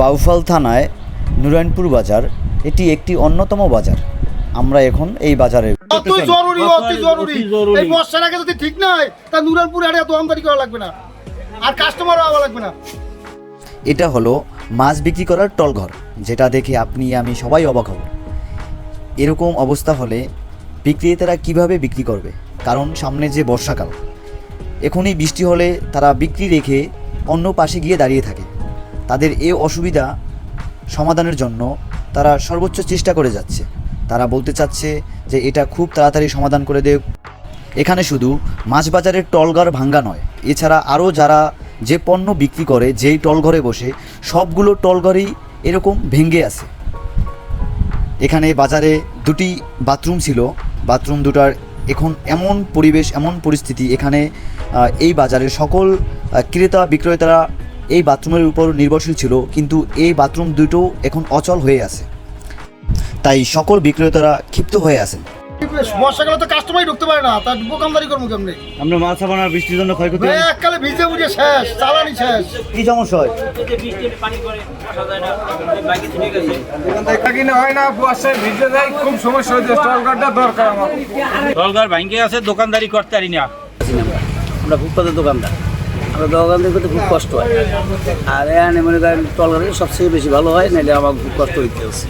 বাউফল থানায় নুরায়ণপুর বাজার। এটি একটি অন্যতম বাজার। আমরা এখন এই বাজারে অতি জরুরি অতি জরুরি এই বর্ষার আগে যদি ঠিক নাই তা নুরানপুর আড়ে এত আমদানি করা লাগবে না। আর কাস্টমারও আওয়া লাগবে না। এটা হলো মাছ বিক্রি করার টলঘর যেটা দেখে আপনি আমি সবাই অবাক হব। এরকম অবস্থা হলে বিক্রেতারা কীভাবে বিক্রি করবে? কারণ সামনে যে বর্ষাকাল এখনই বৃষ্টি হলে তারা বিক্রি রেখে অন্য পাশে গিয়ে দাঁড়িয়ে থাকে। তাদের এ অসুবিধা সমাধানের জন্য তারা সর্বোচ্চ চেষ্টা করে যাচ্ছে। তারা বলতে চাচ্ছে যে এটা খুব তাড়াতাড়ি সমাধান করে দেব এখানে শুধু মাছ বাজারের টলঘর ভাঙ্গা নয়, এছাড়া আরও যারা যে পণ্য বিক্রি করে, যেই টলঘরে বসে, সবগুলো টলঘরই এরকম ভেঙ্গে আছে। এখানে বাজারে দুটি বাথরুম ছিল, বাথরুম দুটার এখন এমন পরিবেশ, এমন পরিস্থিতি, এখানে এই বাজারের সকল ক্রেতা বিক্রেতারা এই বাথরুমের উপর নির্ভরশীল ছিল কিন্তু এই বাথরুম দুটো এখন অচল হয়ে আছে। তাই সকল বিক্রেতারা ক্ষিপ্ত হয়ে আছেন। বর্ষাকালে তো কাস্টমারই ঢুকতে পারে না তার দোকানদারি করব কেমনি? আমরা মাছ বৃষ্টির জন্য ক্ষয়ক্ষতি এককালে ভিজে বুঝে শেষ চালানি শেষ। কি সমস্যা হয়? কিনে হয় না বর্ষায় ভিজে যায় খুব সমস্যা হচ্ছে স্টল দরকার আমার। ভাঙ্গে আছে দোকানদারি করতে পারি না। আমরা ফুটপাতের দোকানদার। আমরা থেকে খুব কষ্ট হয়। আর এখানে মনে করেন টলগাড়ি সবচেয়ে বেশি ভালো হয় নাহলে আমার খুব কষ্ট হইতে হচ্ছে।